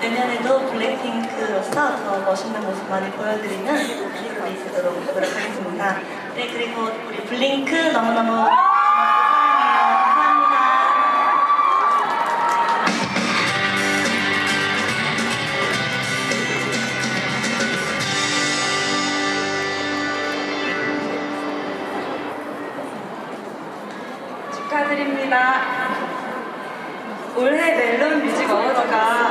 내년에도 블랙핑크로서 더 멋있는 모습 많이 보여드리는 무대가 있도록 노력하겠습니다. 네, 그리고 우리 블링크 너무너무. 축하드립니다. 올해 멜론 뮤직 어워드가